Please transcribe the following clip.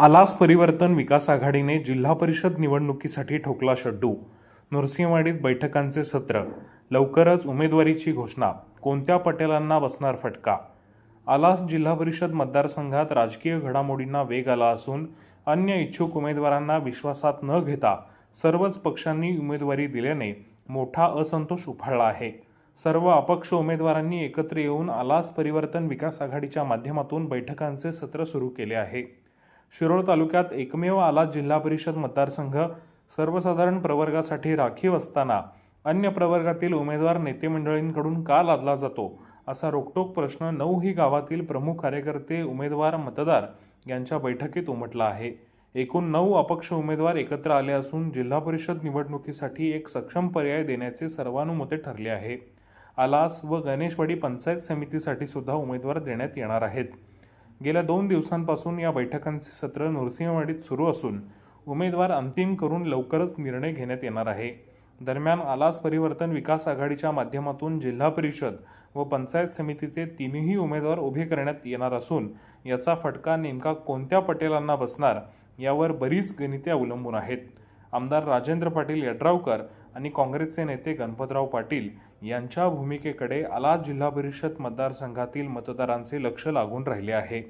आलास परिवर्तन विकास आघाडीने जिल्हा परिषद निवडणुकीसाठी ठोकला शड्डू. नृसिंहवाडीत बैठकांचे सत्र. लवकरच उमेदवारीची घोषणा. कोणत्या पटेलांना बसणार फटका? आलास जिल्हा परिषद मतदारसंघात राजकीय घडामोडींना वेग आला असून अन्य इच्छुक उमेदवारांना विश्वासात न घेता सर्वच पक्षांनी उमेदवारी दिल्याने मोठा असंतोष उफाळला आहे. सर्व अपक्ष उमेदवारांनी एकत्र येऊन आलास परिवर्तन विकास आघाडीच्या माध्यमातून बैठकांचे सत्र सुरू केले आहे. शिरोळ तालुक्यात एकमेव आलास जिल्हा परिषद मतदारसंघ. सर्वसाधारण प्रवर्गासाठी राखीव असताना अन्य प्रवर्गातील उमेदवार नेते मंडळींकडून का लादला जातो? असा रोखटोक प्रश्न नऊही गावातील प्रमुख कार्यकर्ते उमेदवार मतदार यांच्या बैठकीत उमटला आहे. एकूण नऊ अपक्ष उमेदवार एकत्र आले असून जिल्हा परिषद निवडणुकीसाठी एक सक्षम पर्याय देण्याचे सर्वानुमते ठरले आहे. आलास व गणेशवाडी पंचायत समितीसाठी सुद्धा उमेदवार देण्यात येणार आहेत. गेल्या दोन दिवसांपासून या बैठकांचे सत्र नृसिंहवाडीत सुरू असून उमेदवार अंतिम करून लवकरच निर्णय घेण्यात येणार आहे. दरम्यान आलास परिवर्तन विकास आघाडीच्या माध्यमातून जिल्हा परिषद व पंचायत समितीचे तीनही उमेदवार उभे करण्यात येणार असून याचा फटका नेमका कोणत्या पटेलांना बसणार यावर बरीच गणिते अवलंबून आहेत. आमदार राजेंद्र पाटील यड्रावकर आणि काँग्रेसचे नेते गणपतराव पाटील यांच्या भूमिकेकडे आला जिल्हा परिषद मतदारसंघातील मतदारांचे लक्ष लागून राहिले आहे.